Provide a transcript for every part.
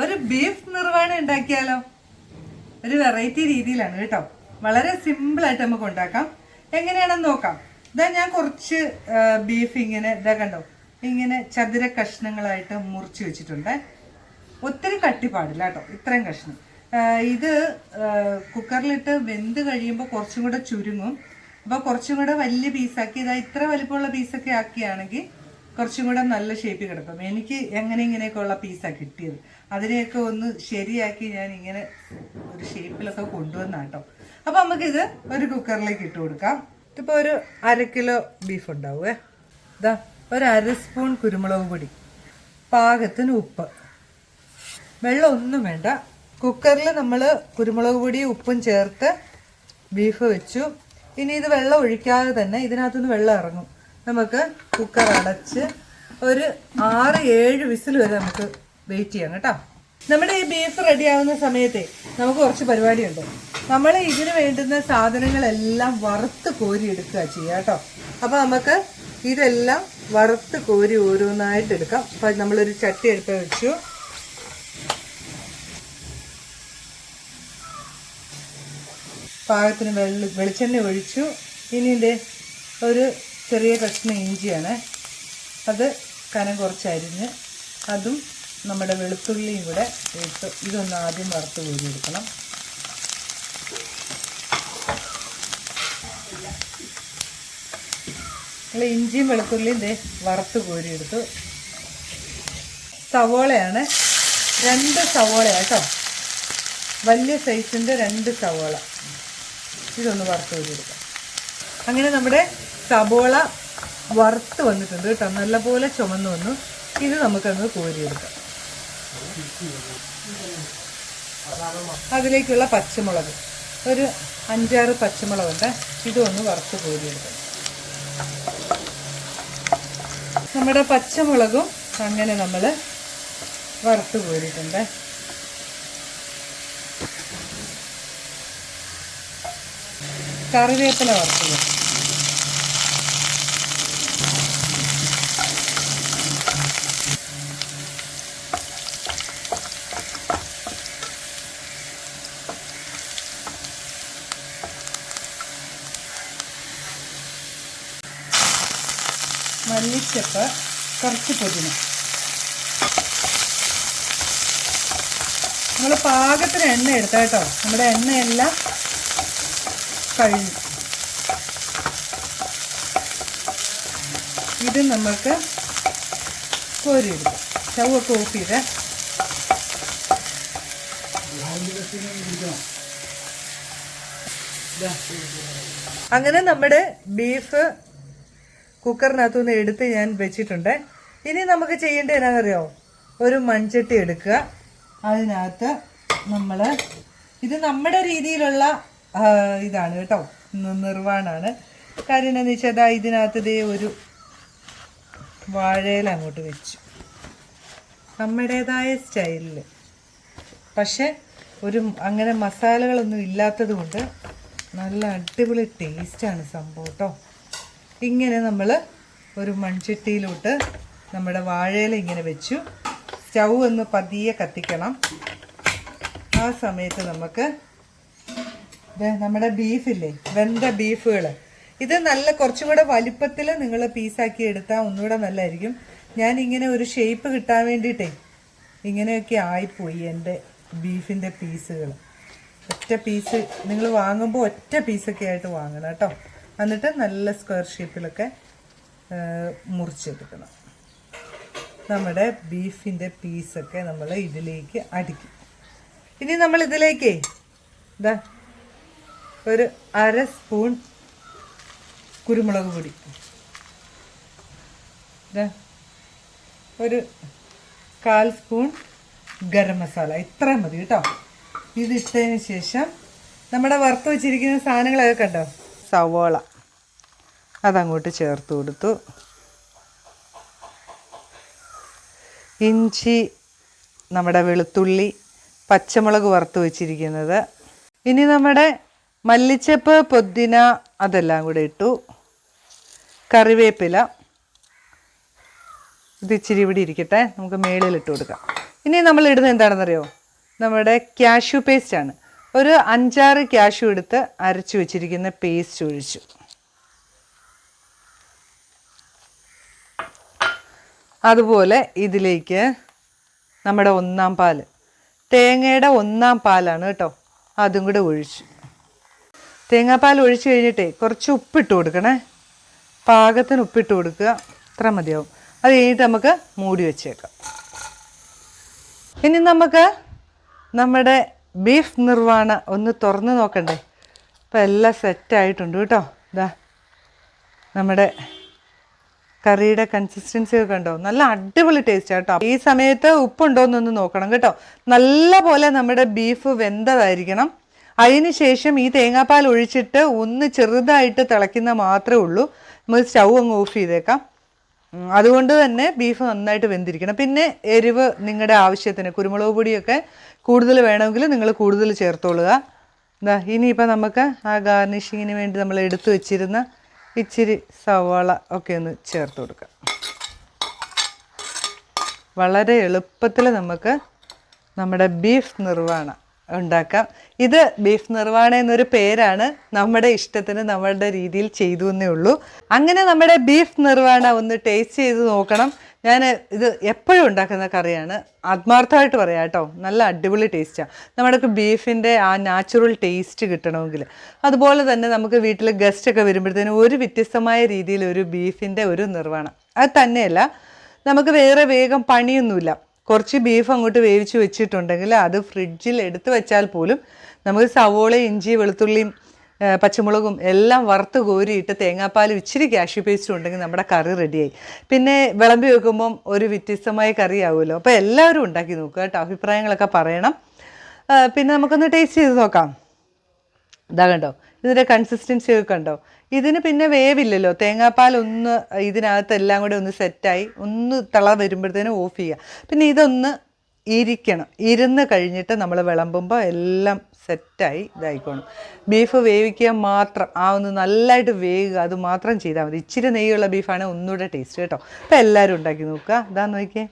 ഒരു ബീഫ് നിർവാണ ഉണ്ടാക്കിയാലോ? ഒരു വെറൈറ്റി രീതിയിലാണ് കേട്ടോ. വളരെ സിമ്പിൾ ആയിട്ട് നമുക്ക് ഉണ്ടാക്കാം. എങ്ങനെയാണെന്ന് നോക്കാം. ഇതാ ഞാൻ കുറച്ച് ബീഫ് ഇങ്ങനെ ഇതാ കണ്ടോ? ഇങ്ങനെ ചതുര കഷ്ണങ്ങളായിട്ട് മുറിച്ച് വെച്ചിട്ടുണ്ട്. ഒത്തിരി കട്ടി പാടില്ല കേട്ടോ. ഇത്രയും കഷ്ണം. ഇത് കുക്കറിലിട്ട് വെന്ത് കഴിയുമ്പോൾ കുറച്ചും കൂടെ ചുരുങ്ങും. അപ്പോൾ കുറച്ചും കൂടെ വലിയ പീസാക്കി ഇതാ ഇത്ര വലിപ്പമുള്ള പീസൊക്കെ ആക്കിയാണെങ്കിൽ കുറച്ചും കൂടെ നല്ല ഷേപ്പിൽ കിടക്കും. എനിക്ക് എങ്ങനെ ഇങ്ങനെയൊക്കെ ഉള്ള പീസാണ് കിട്ടിയത്. അതിനെയൊക്കെ ഒന്ന് ശരിയാക്കി ഞാൻ ഇങ്ങനെ ഒരു ഷേപ്പിലൊക്കെ കൊണ്ടുവന്ന കേട്ടോ അപ്പോൾ നമുക്കിത് ഒരു കുക്കറിലേക്ക് ഇട്ട് കൊടുക്കാം. ഇപ്പോൾ ഒരു അര കിലോ ബീഫ് ഉണ്ടാവുമേ ഇതാ ഒരു അര സ്പൂൺ കുരുമുളക് പൊടി. പാകത്തിന് ഉപ്പ്. വെള്ളം ഒന്നും വേണ്ട. കുക്കറിൽ നമ്മൾ കുരുമുളക് പൊടിയും ഉപ്പും ചേർത്ത് ബീഫ് വെച്ചു. ഇനി ഇത് വെള്ളം ഒഴിക്കാതെ തന്നെ ഇതിനകത്തുനിന്ന് വെള്ളം ഇറങ്ങും. നമുക്ക് കുക്കർ അടച്ച് ഒരു ആറ് ഏഴ് വിസിൽ വരെ നമുക്ക് വെയിറ്റ് ചെയ്യാം കേട്ടോ. നമ്മുടെ ഈ ബീഫ് റെഡി ആവുന്ന സമയത്തെ നമുക്ക് കുറച്ച് പരിപാടിയുണ്ട്. നമ്മൾ ഇതിന് വേണ്ടുന്ന സാധനങ്ങളെല്ലാം വറുത്ത് കോരി എടുക്കുക ചെയ്യുക കേട്ടോ. അപ്പോൾ നമുക്ക് ഇതെല്ലാം വറുത്ത് കോരി ഓരോന്നായിട്ട് എടുക്കാം. അപ്പം നമ്മളൊരു ചട്ടി എടുത്ത് വെച്ചു. പാകത്തിന് വെള്ളി വെളിച്ചെണ്ണ ഒഴിച്ചു. ഇനി ഒരു ചെറിയ കഷ്ണം ഇഞ്ചിയാണ്. അത് കനം കുറച്ചരിഞ്ഞ് അതും നമ്മുടെ വെളുത്തുള്ളിയും കൂടെ ഇട്ട് ഇതൊന്ന് ആദ്യം വറുത്ത് കോരി എടുക്കണം. ഇഞ്ചിയും വെളുത്തുള്ളിയും ദേ വറുത്ത് കോരിയെടുത്തു സവോളയാണ് രണ്ട് സവോള കേട്ടോ. വലിയ സൈസിന്റെ രണ്ട് സവോള. ഇതൊന്ന് വറുത്ത് കോരിയെടുക്കാം അങ്ങനെ നമ്മുടെ സവോള വറുത്ത് വന്നിട്ടുണ്ട് കേട്ടോ. നല്ലപോലെ ചുമന്ന് വന്നു. ഇത് നമുക്കങ്ങ് കോരിയെടുക്കാം. അതിലേക്കുള്ള പച്ചമുളക്. ഒരു അഞ്ചാറ് പച്ചമുളകുണ്ട്. ഇതൊന്ന് വറുത്ത് കോരിയെടുക്കാം. നമ്മുടെ പച്ചമുളകും അങ്ങനെ നമ്മൾ വറുത്ത് കോരിയിട്ടുണ്ട്. കറിവേപ്പില വറുത്തത് മല്ലിച്ചപ്പ് കുറച്ച് പുതിന. നമ്മൾ പാകത്തിന് എണ്ണ എടുത്താൽ കേട്ടോ നമ്മുടെ എണ്ണയെല്ലാം കഴിഞ്ഞു. ഇത് നമുക്ക് കോരിയെടുക്കാം. സ്റ്റൗവൊക്കെ ഓഫ് ചെയ്ത്. അങ്ങനെ നമ്മുടെ ബീഫ് കുക്കറിനകത്തുനിന്ന് എടുത്ത് ഞാൻ വെച്ചിട്ടുണ്ട്. ഇനി നമുക്ക് ചെയ്യേണ്ടത് എന്നാണെന്നറിയോ ഒരു മൺചട്ടി എടുക്കുക. അതിനകത്ത് നമ്മൾ ഇത് നമ്മുടെ രീതിയിലുള്ള ഇതാണ് കേട്ടോ. നിർവാണാണ് കാര്യം എന്താണെന്ന് വെച്ചാൽ അതാ ഇതിനകത്ത് ഇതേ ഒരു വാഴയിൽ അങ്ങോട്ട് വെച്ചു. നമ്മുടേതായ സ്റ്റൈലിൽ പക്ഷെ ഒരു അങ്ങനെ മസാലകളൊന്നും ഇല്ലാത്തത് കൊണ്ട് നല്ല അടിപൊളി ടേസ്റ്റാണ് സംഭവം കേട്ടോ. ഇങ്ങനെ നമ്മൾ ഒരു മൺചട്ടിയിലോട്ട് നമ്മുടെ വാഴയില ഇങ്ങനെ വെച്ചു. സ്റ്റൗ ഒന്ന് പതിയെ കത്തിക്കണം. ആ സമയത്ത് നമുക്ക് നമ്മുടെ ബീഫില്ലേ വെന്ത ബീഫുകൾ ഇത് നല്ല കുറച്ചും കൂടെ വലിപ്പത്തിൽ നിങ്ങൾ പീസാക്കി എടുത്താൽ ഒന്നുകൂടെ നല്ലതായിരിക്കും. ഞാൻ ഇങ്ങനെ ഒരു ഷേപ്പ് കിട്ടാൻ വേണ്ടിയിട്ടേ ഇങ്ങനെയൊക്കെ ആയിപ്പോയി എന്റെ ബീഫിന്റെ പീസുകൾ ഒറ്റ പീസ് നിങ്ങൾ വാങ്ങുമ്പോൾ ഒറ്റ പീസൊക്കെ ആയിട്ട് വാങ്ങണം കേട്ടോ. എന്നിട്ട് നല്ല സ്ക്വയർ ഷേപ്പിലൊക്കെ മുറിച്ചെടുക്കണം. നമ്മുടെ ബീഫിന്റെ പീസൊക്കെ നമ്മൾ ഇതിലേക്ക് അടിക്കും. ഇനി നമ്മൾ ഇതിലേക്ക് ഇതാ ഒരു അര സ്പൂൺ കുരുമുളക് പൊടി. ഇതാ ഒരു കാൽ സ്പൂൺ ഗരം മസാല ഇത്രയും മതി കേട്ടോ. ഇതിട്ടതിന് ശേഷം നമ്മുടെ വറുത്ത് വെച്ചിരിക്കുന്ന സാധനങ്ങളൊക്കെ കണ്ടോ? സവോള. അതങ്ങോട്ട് ചേർത്ത് കൊടുത്തു. ഇഞ്ചി നമ്മുടെ വെളുത്തുള്ളി പച്ചമുളക് വറുത്ത് വെച്ചിരിക്കുന്നത്. ഇനി നമ്മുടെ മല്ലിച്ചപ്പ് പൊതിന അതെല്ലാം കൂടെ ഇട്ടു. കറിവേപ്പില. ഇത് ഇച്ചിരി ഇവിടെ ഇരിക്കട്ടെ. നമുക്ക് മേളിൽ ഇട്ട് കൊടുക്കാം. ഇനി നമ്മൾ ഇടുന്നത് എന്താണെന്നറിയോ? നമ്മുടെ ക്യാഷ്യൂ പേസ്റ്റാണ് ഒരു അഞ്ചാറ് ക്യാഷ് എടുത്ത് അരച്ചു വെച്ചിരിക്കുന്ന പേസ്റ്റ് ഒഴിച്ചു. അതുപോലെ ഇതിലേക്ക് നമ്മുടെ ഒന്നാം പാൽ തേങ്ങയുടെ ഒന്നാം പാലാണ് കേട്ടോ അതും കൂടെ ഒഴിച്ചു. തേങ്ങാപ്പാൽ ഒഴിച്ച് കഴിഞ്ഞിട്ടേ കുറച്ച് ഉപ്പിട്ട് കൊടുക്കണേ. പാകത്തിന് ഉപ്പിട്ട് കൊടുക്കുക അത്ര മതിയാവും. അത് കഴിഞ്ഞിട്ട് നമുക്ക് മൂടി വെച്ചേക്കാം. ഇനി നമുക്ക് നമ്മുടെ ബീഫ് നിർവാണ ഒന്ന് തുറന്ന് നോക്കണ്ടേ. അപ്പോൾ എല്ലാം സെറ്റായിട്ടുണ്ട് കേട്ടോ. ഇതാ നമ്മുടെ കറിയുടെ കൺസിസ്റ്റൻസി ഒക്കെ ഉണ്ടോ നല്ല അടിപൊളി ടേസ്റ്റ് കേട്ടോ. ഈ സമയത്ത് ഉപ്പുണ്ടോ എന്നൊന്ന് നോക്കണം കേട്ടോ. നല്ല പോലെ നമ്മുടെ ബീഫ് വെന്തതായിരിക്കണം. അതിന് ശേഷം ഈ തേങ്ങാപ്പാൽ ഒഴിച്ചിട്ട് ഒന്ന് ചെറുതായിട്ട് തിളയ്ക്കുന്ന മാത്രമേ ഉള്ളൂ. നമ്മൾ സ്റ്റൗ അങ്ങ് ഓഫ് ചെയ്തേക്കാം. അതുകൊണ്ട് തന്നെ ബീഫ് നന്നായിട്ട് വെന്തിരിക്കണം. പിന്നെ എരിവ് നിങ്ങളുടെ ആവശ്യത്തിന് കുരുമുളക് പൊടിയൊക്കെ കൂടുതൽ വേണമെങ്കിൽ നിങ്ങൾ കൂടുതൽ ചേർത്തോളുക. എന്താ ഇനിയിപ്പോൾ നമുക്ക് ആ ഗാർണിഷിങ്ങിന് വേണ്ടി നമ്മൾ എടുത്തു വെച്ചിരുന്ന ഇച്ചിരി സവാള ഒക്കെ ഒന്ന് ചേർത്ത് കൊടുക്കാം. വളരെ എളുപ്പത്തിൽ നമുക്ക് നമ്മുടെ ബീഫ് നിർവാണ ഉണ്ടാക്കാം. ഇത് ബീഫ് നിർവാണ എന്നൊരു പേരാണ് നമ്മുടെ ഇഷ്ടത്തിന് നമ്മളുടെ രീതിയിൽ ചെയ്തു എന്നേ ഉള്ളൂ. അങ്ങനെ നമ്മുടെ ബീഫ് നിർവാണ ഒന്ന് ടേസ്റ്റ് ചെയ്ത് നോക്കണം. ഞാൻ ഇത് എപ്പോഴും ഉണ്ടാക്കുന്ന കറിയാണ്. ആത്മാർത്ഥമായിട്ട് പറയാം കേട്ടോ. നല്ല അടിപൊളി ടേസ്റ്റാണ് നമ്മുടെ ബീഫിന്റെ ആ നാച്ചുറൽ ടേസ്റ്റ് കിട്ടണമെങ്കിൽ. അതുപോലെ തന്നെ നമുക്ക് വീട്ടിൽ ഗസ്റ്റൊക്കെ വരുമ്പോഴത്തേനും ഒരു വ്യത്യസ്തമായ രീതിയിൽ ഒരു ബീഫിന്റെ ഒരു നിർവഹണം അത് തന്നെയല്ല നമുക്ക് വേറെ വേഗം പണിയൊന്നുമില്ല. കുറച്ച് ബീഫ് അങ്ങോട്ട് വേവിച്ച് വെച്ചിട്ടുണ്ടെങ്കിൽ അത് ഫ്രിഡ്ജിൽ എടുത്ത് വെച്ചാൽ പോലും നമുക്ക് സവോള ഇഞ്ചി വെളുത്തുള്ളിയും പച്ചമുളകും എല്ലാം വറുത്ത് കോരിയിട്ട് തേങ്ങാപ്പാലും ഇച്ചിരി കാഷ്യൂ പേസ്റ്റും ഉണ്ടെങ്കിൽ നമ്മുടെ കറി റെഡിയായി പിന്നെ വിളമ്പി വെക്കുമ്പം ഒരു വ്യത്യസ്തമായ കറി ആവുമല്ലോ അപ്പോൾ എല്ലാവരും ഉണ്ടാക്കി നോക്കുക കേട്ടോ. അഭിപ്രായങ്ങളൊക്കെ പറയണം. പിന്നെ നമുക്കൊന്ന് ടേസ്റ്റ് ചെയ്ത് നോക്കാം. ഇതാ കണ്ടോ? ഇതിന്റെ കൺസിസ്റ്റൻസി ഒക്കെ കണ്ടോ? ഇതിന് പിന്നെ വേവില്ലല്ലോ. തേങ്ങാപ്പാൽ ഒന്ന് ഇതിനകത്ത് എല്ലാം കൂടെ ഒന്ന് സെറ്റായി ഒന്ന് തള വരുമ്പോഴത്തേനും ഓഫ് ചെയ്യുക. പിന്നെ ഇതൊന്ന് ഇരിക്കണം. ഇരുന്ന് കഴിഞ്ഞിട്ട് നമ്മൾ വിളമ്പുമ്പോൾ എല്ലാം സെറ്റായി ഇതായിക്കോണം ബീഫ് വേവിക്കുക മാത്രം. ആ ഒന്ന് നല്ലതായിട്ട് വേവുക. അത് മാത്രം ചെയ്താൽ മതി. ഇച്ചിരി നെയ്യുള്ള ബീഫാണെങ്കിൽ ഒന്നുകൂടെ ടേസ്റ്റ് കേട്ടോ. അപ്പോൾ എല്ലാവരും ഉണ്ടാക്കി നോക്കുക. ഇതാന്ന് നോക്കിയേ.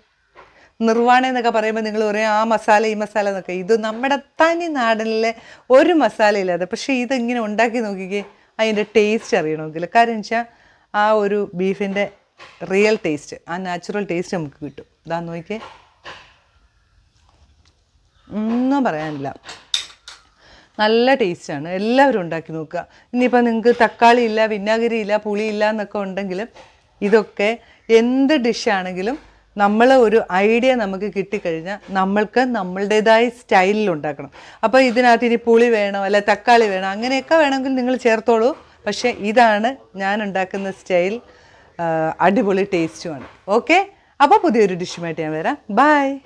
നിർവാണ എന്നൊക്കെ പറയുമ്പോൾ നിങ്ങൾ പറയും ആ മസാല ഈ മസാല എന്നൊക്കെ. ഇത് നമ്മുടെ തനി നാടനിലെ ഒരു മസാല ഇല്ലാതെ പക്ഷേ ഇതിങ്ങനെ ഉണ്ടാക്കി നോക്കിക്കേ? അതിന്റെ ടേസ്റ്റ് അറിയണമെങ്കിൽ കാര്യം വെച്ചാൽ ആ ഒരു ബീഫിന്റെ റിയൽ ടേസ്റ്റ് ആ നാച്ചുറൽ ടേസ്റ്റ് നമുക്ക് കിട്ടും. ഇതാ നോക്കിയേ. ഒന്നും പറയാനില്ല. നല്ല ടേസ്റ്റാണ് എല്ലാവരും ഉണ്ടാക്കി നോക്കുക. ഇനിയിപ്പോൾ നിങ്ങൾക്ക് തക്കാളി ഇല്ല വിനാഗിരി ഇല്ല പുളി ഇല്ല എന്നൊക്കെ ഉണ്ടെങ്കിലും ഇതൊക്കെ എന്ത് ഡിഷാണെങ്കിലും നമ്മൾ ഒരു ഐഡിയ നമുക്ക് കിട്ടിക്കഴിഞ്ഞാൽ നമ്മൾക്ക് നമ്മളുടേതായ സ്റ്റൈലിൽ ഉണ്ടാക്കണം. അപ്പോൾ ഇതിനകത്ത് ഇനി പുളി വേണോ അല്ലെ തക്കാളി വേണോ അങ്ങനെയൊക്കെ വേണമെങ്കിൽ നിങ്ങൾ ചേർത്തോളൂ. പക്ഷേ ഇതാണ് ഞാൻ ഉണ്ടാക്കുന്ന സ്റ്റൈൽ അടിപൊളി ടേസ്റ്റുമാണ്. ഓക്കെ? അപ്പോൾ പുതിയൊരു ഡിഷുമായിട്ട് ഞാൻ വരാം. ബൈ!